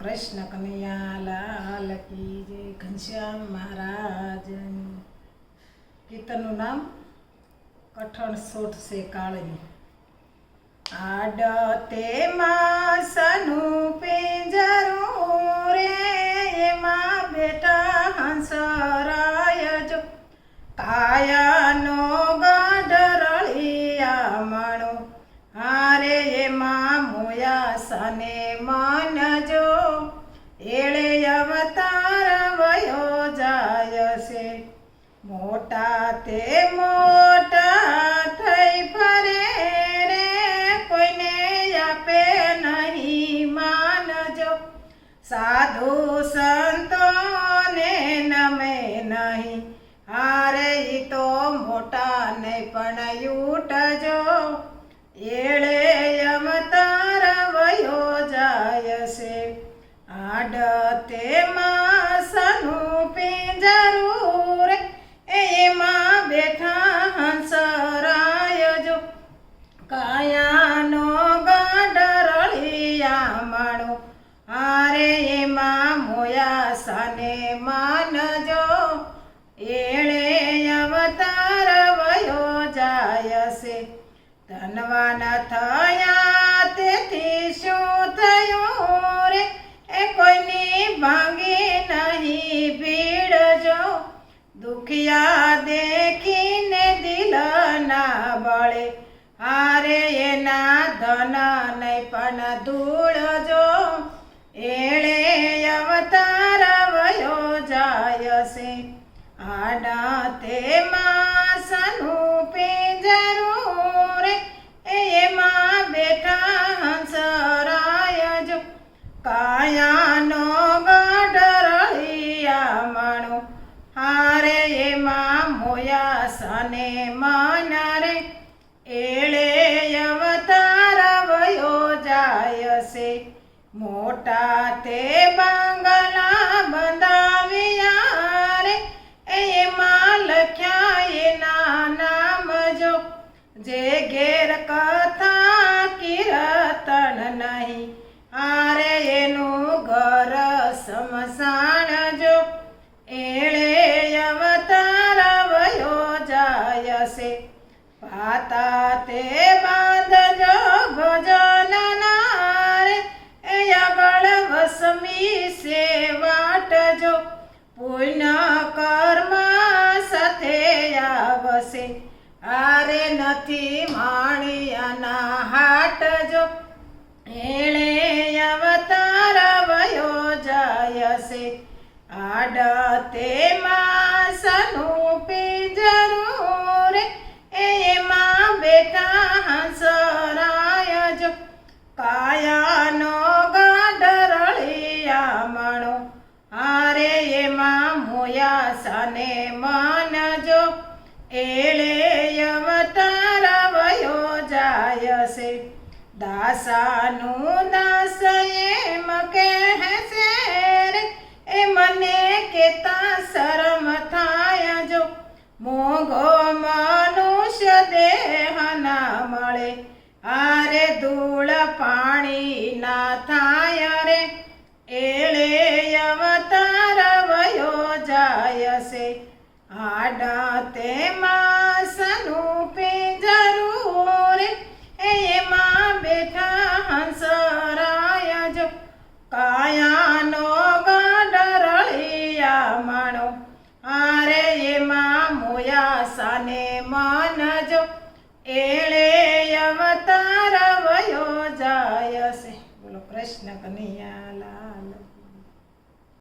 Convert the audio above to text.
કૃષ્ણ કનૈયા લાલ કી જય ઘનશ્યામ મહારાજની કીર્તનનું નામ કઠણ સોઠ છે કાળની. આડતે માસનું પિંજરું રે, એમાં બેટા હંસરાય જો કાયાનો ગાઢરળિયા મણો, હારે એમાં મોયા સને મન અવતાર વયો જાય છે. મોટા તે મોટા થઈ ફરે રે, કોઈને આપે નહીં માનજો. સાધુ સંતોને આડ તે ધન નહીં પણ ધૂળ જો. એળે અવતાર વયો જાય છે. આડા તે માસનું પિંજરું રે. એમાં બેઠા હંસરાય જો. કાયાનો ગાઢરળિયા મણો. હારે એમાં મોયા સને મન રે. એળે મોટા તે બંગલા બંધાવ્યા રે. એમાં લખ્યા એના નામ જો. જે ઘેર કથા કીર્તન નહીં. આરે એનું ઘર સમસાણ જો. એળે અવતાર વયો જાય છે. પાતા તે આરે નથી માણિયાના હાટ જો. એળે અવતાર વયો જાય છે. આડ તે માસનું પિંજરું રે એમાં બેટા હંસરાય જો. કાયાનો ગાઢરળિયા મણો, હારે એમાં મોયા સને મન જો. એળે દાસાનું દાસ એમ કહેશે રે. એ મને કેતા શરમ થાય જો. મોઘો મનુષ્ય દેહ ના મળે. આરે ધૂળ પાણી ના થાય રે. એળે અવતાર વયો જાય છે. આડા તે અવતાર વયો